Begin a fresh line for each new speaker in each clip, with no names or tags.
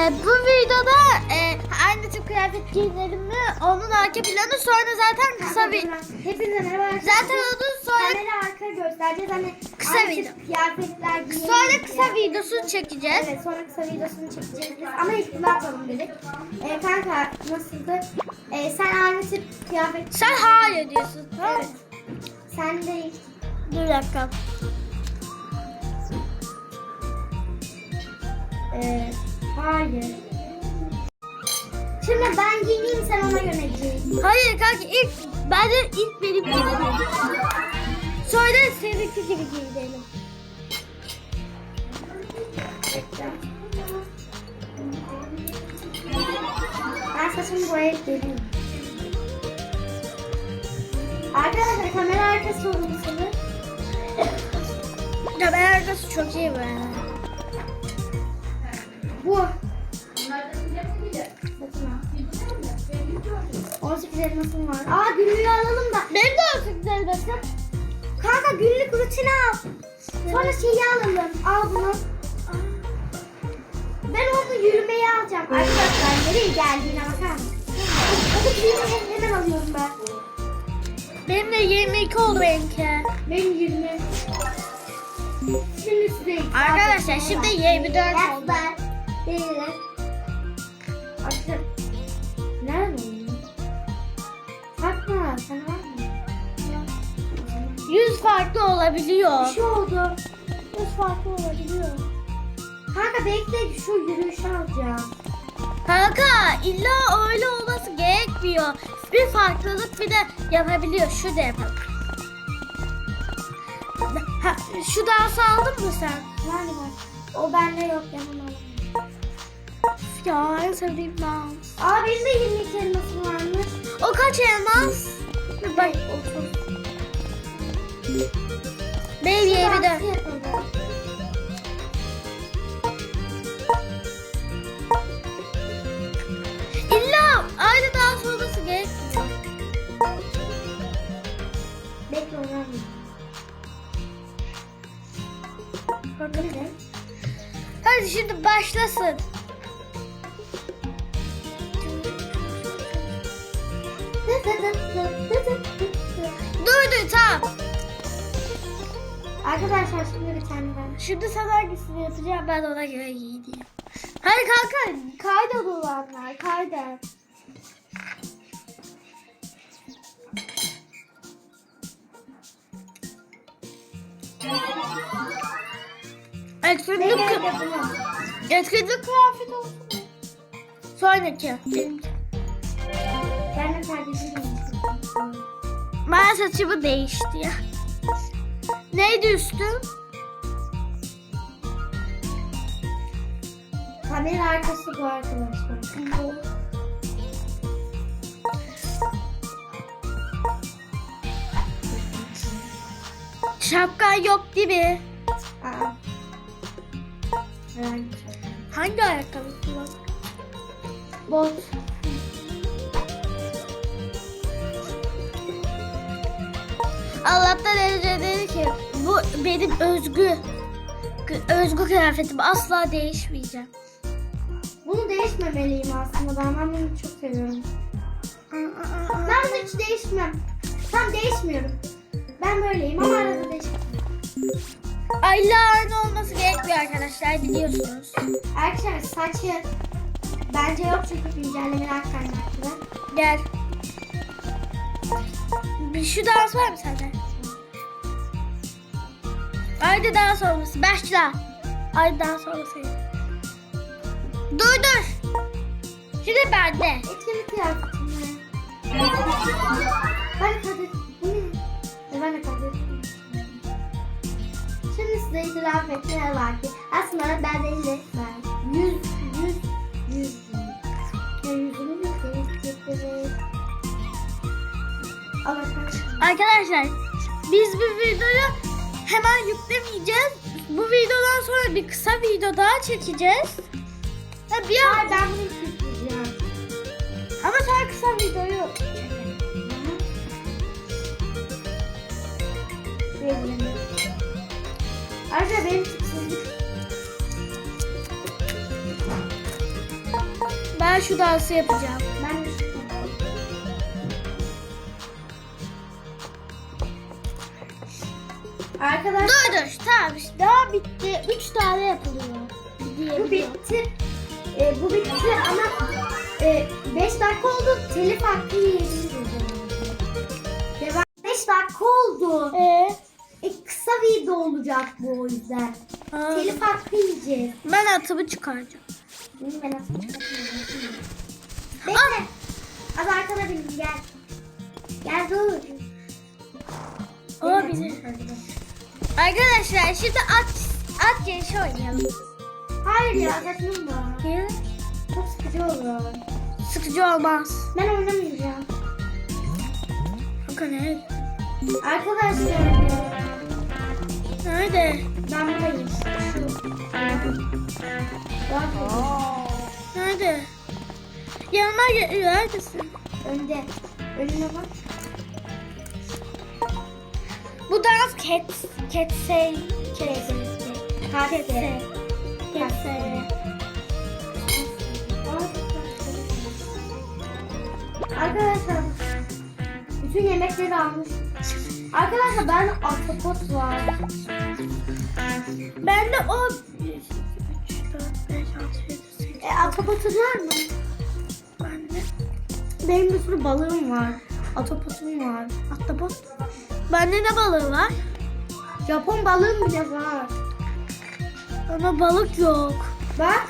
Ee, bu videoda e, aynı tip kıyafet giyinelim mi? Onun arka planı sonra zaten kısa bir...
Hepinize merhaba arkadaşlar.
Zaten onun sonra
Kamera arka göstereceğiz. Hani
Kısa
aynı
video.
tip Kıyafetler giyelim
sonra kısa
diye.
videosu çekeceğiz.
Evet sonra kısa videosunu çekeceğiz biz. Ama ilk bunu atalım dedik. Ee, kanka nasıldı? Ee, sen aynı tip kıyafet...
Sen hayır diyorsun tamam?
Evet. Sen de ilk...
Dur dakika.
Ee, hayır. Şimdi ben giyineyim sen ona göre giyin.
Hayır kanka ilk bence ilk benim giyinelim. Sonra da seninki gibi giyinelim.
Ben saçımı boyayıp geleyim. Arkadaşlar kamera arkası
Ya ben arkası çok iyi be.
Bu. Saçıma. 18 elmasım var. Aa günlüğü alalım da.
Benim de olsun güzel basın.
Kanka günlük rutini al. Sonra şeyi alalım. Al bunu. Ben onu yürümeyi alacağım. Arkadaşlar nereye geldiğine bakar mısın? Hadi yürümeyi hemen alıyorum ben.
Benim de 22 oldu benimki.
Benim 20. Şimdi size
Arkadaşlar şimdi 24 oldu.
Değil. Nerede oynuyor? Sen var mı?
100 farklı olabiliyor.
Bir şey oldu. Biraz farklı olabiliyor. Kanka bekle şu yürüyüşü alacağım.
Kanka illa öyle olması gerekmiyor. Bir farklılık bir de yapabiliyor. Şu da yapalım. Ha, şu dansı aldın mı sen?
Var? O bende yok yapamam.
Ya en sevdiğim dans.
Aa benim de 22 elmasım varmış.
O kaç elmas? Bak.
30.
Benim 24.
Dansı yapalım.
İlla aynı dans olması gerekmiyor.
Bekle. Bekle.
Hadi şimdi başlasın. Dur dur tamam.
Arkadaşlar şimdi bir tane ben.
Şimdi sen hangisini yapacağım ben ona göre giyineyim. Hadi kanka
Kayda dolanlar, kayda.
etkinlik, etkinlik kıyafet olsun. Sonraki. Benimki.
Ben de kardeşim
Ben saçımı değişti ya. Neydi üstüm?
Kamera arkası bu arkadaşlar.
Şapkan yok değil mi?
Aa.
Hangi ayakkabı kullan?
Bot.
Allah'tan Ece dedi ki bu benim özgü özgü kıyafetim asla değişmeyeceğim.
Bunu değişmemeliyim aslında. Ben, ben bunu çok seviyorum. Ben bunu hiç değişmem. Tam değişmiyorum. Ben böyleyim ama arada değişmem.
Ayla aynı olması gerekmiyor arkadaşlar biliyorsunuz.
Arkadaşlar saçı bence yok çünkü güncellemeler kaynaklı.
Gel. Bir şu dans var mı sende? Haydi dans olması. Başla. Haydi dans olması. Dur dur. Şimdi bende.
Etkinlik kıyafetim ne? Ben de kadet. Bu ne? E, Ben de kadet. Şimdi size itiraf etmeye var ki aslında ben de var. Yüz, yüz, yüz. Ya yüzünü bir değiştirdik.
Arkadaşlar biz bu videoyu hemen yüklemeyeceğiz. Bu videodan sonra bir kısa video daha çekeceğiz. Ha, bir
Hayır ben bunu yükleyeceğim.
Ama sen kısa videoyu
Ayrıca benim
Ben şu dansı yapacağım.
Arkadaşlar
Dur dur tamam işte daha bitti. Üç tane yapılıyor.
bu bitti. Ee, bu bitti ama 5 dakika oldu. Telif hakkı yiyebiliriz. Devam. 5 dakika oldu.
Ee,
E, kısa video olacak bu o yüzden.
aa,
Telif hakkı yiyeceğiz.
ben atımı çıkaracağım.
Ben nasıl çıkartmayacağım. Bekle. Az arkada benim gel. Gel dur.
Aa, bizi. Arkadaşlar şimdi at at yarışı oynayalım.
Hayır ya saçmalama.
Niye?
Çok sıkıcı olur.
Sıkıcı olmaz.
Ben oynamayacağım.
Kanka ne?
Arkadaşlar
Nerede?
ben buradayım. Şu.
Nerede? Yanıma gel. Neredesin?
Önde. Önüne bak.
Bu dans say cat
Kase.
cat say.
Arkadaşlar bütün yemekleri almış. Arkadaşlar ben ahtapot var.
Ben de o 1, 2, 3, 4, 5, 6, 7, 8.
E, ahtapotun var mı?
Ben de
Benim bir sürü balığım var. Ahtapotum var.
ahtapot. Bende ne balığı var?
Japon balığım bile var.
Ama balık yok.
Bak.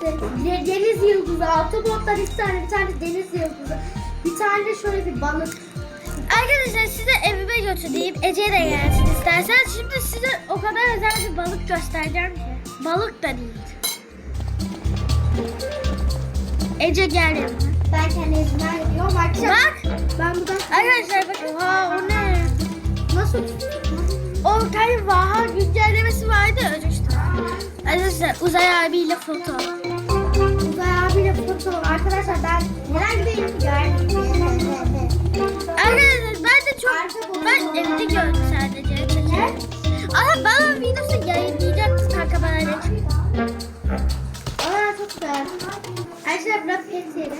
De- Deniz yıldızı. Ahtapotlar iki tane. Bir tane deniz yıldızı. Bir tane şöyle bir balık.
Arkadaşlar size evime götüreyim. Ece de gelsin isterseniz. Şimdi size o kadar özel bir balık göstereceğim ki. Balık da değil. Ece gel yanıma.
Ben kendi evimden gidiyorum. Arkadaşlar
Bak.
ben buradan...
Arkadaşlar bakın. Oha o ne?
Nasıl?
O tane Vaha güncellemesi vardı ya işte. Arkadaşlar Uzay abiyle foto.
Uzay abiyle foto. Arkadaşlar ben neden gideyim ki?
Arkadaşlar ben de çok ben evde gördüm sadece. Ama bana videosu yayınlayacaktı kanka bana ne
Aa çok güzel. Arkadaşlar bırak yeri.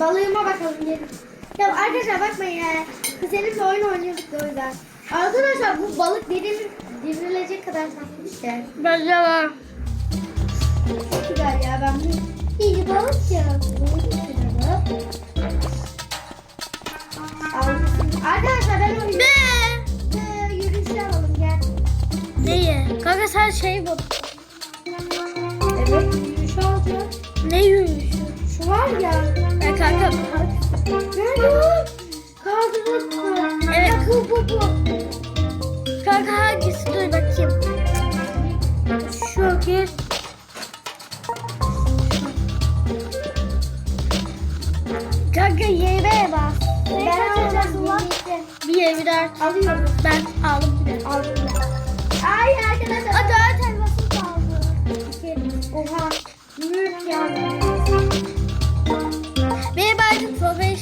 Balığıma bakalım gelin. Ya arkadaşlar bakmayın ya. Kuzenimle oyun oynuyorduk da o yüzden. Arkadaşlar bu balık diril, dirilecek kadar tatlı işte.
Bence var.
Çok güzel ya ben bunu iyi balık ya. Arkadaşlar ben o
Ne?
Ee, yürüyüşü alalım gel.
Neyi? Kanka sen şey bu.
Evet yürüyüşü alacağız.
Ne yürüyüşü?
Şu var ya.
Ya kanka.
Nerede bu bu bu.
Kanka hangisi? Dur bakayım. Şu gir. Kanka yere bas.
Ben
lan?
birlikte.
Bir yere dört.
Alıyorum.
Ben aldım bir.
Aldım ben. Ay arkadaşlar.
O dört elması kaldı.
Oha. Mülk ya.
Benim artık favori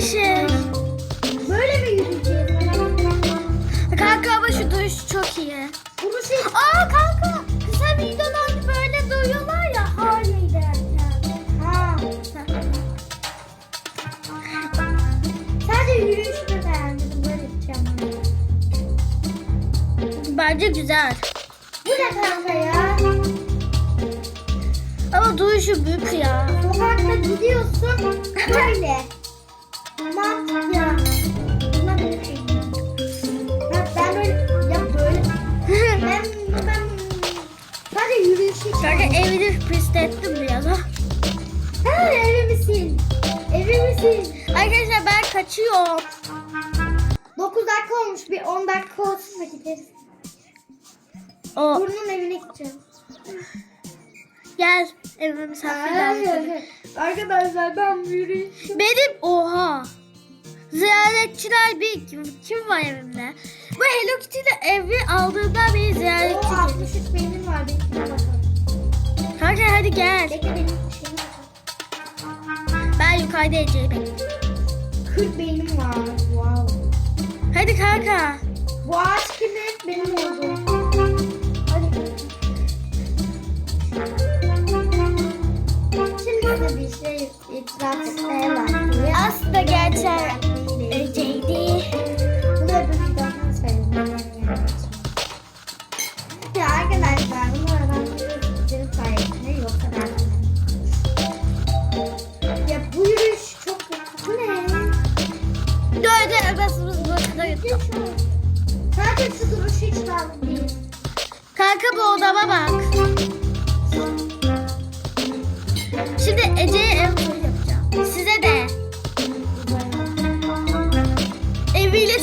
Şey.
Böyle mi yürüyeceğiz?
Kanka ama şu duruş çok iyi.
Bunu şey...
Aa kanka kısa videolarda böyle duyuyorlar ya Harley derken.
Ha. Sadece yürüyüşünü beğendim. Böyle yapacağım.
Bence güzel.
Bu ne kanka ya?
Ama duruşu büyük ya.
Sokakta gidiyorsun böyle. Ya. Buna böyle şey. Ben böyle ya böyle. Ben ben sadece yürüyüşü.
Kanka evini pislettim biraz ha.
Ha evi misin? Evi misin?
Arkadaşlar ben kaçıyorum.
9 dakika olmuş bir 10 dakika olsun da gideriz.
O
Burnun evine gideceğim.
gel evime misafirler.
Arkadaşlar ben yürüyüş.
Benim oha. Ziyaretçiler bir kim, kim var evimde? Bu Hello Kitty ile evi aldığımda beri ziyaretçi. O
63 benim var benim bakalım.
Kanka hadi gel.
Bekle benim
Ben yukarıda Ece'yi bekliyorum.
40 beynim var. Wow.
Hadi kanka.
Bu ağaç kimin? Benim oldu.
Şimdi de bir şey itiraf etmeye var. Aslında gerçek.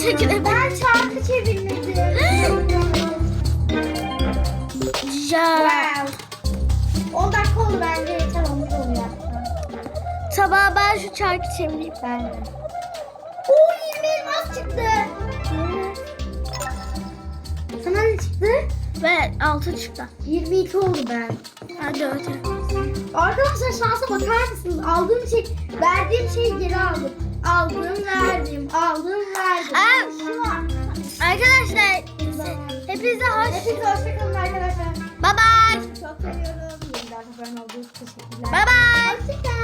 Çekilebilir.
Ben çarkı çevirmedim.
Ya.
wow. 10 dakika oldu bence olmuş oluyor.
Sabah ben şu çarkı çevireyim.
Ben de. Oo 20 elmas çıktı. Sana ne çıktı?
Ve altı çıktı.
22 oldu ben.
Hadi öte.
Arkadaşlar şansa bakar mısınız? Aldığım şey, verdiğim şeyi geri aldım. Aldım verdim. Aldım verdim.
Arkadaşlar hepinize hoş.
Hepinize hoşçakalın arkadaşlar. Bye bye. Çok seviyorum. Bye bye. Hoşçakalın.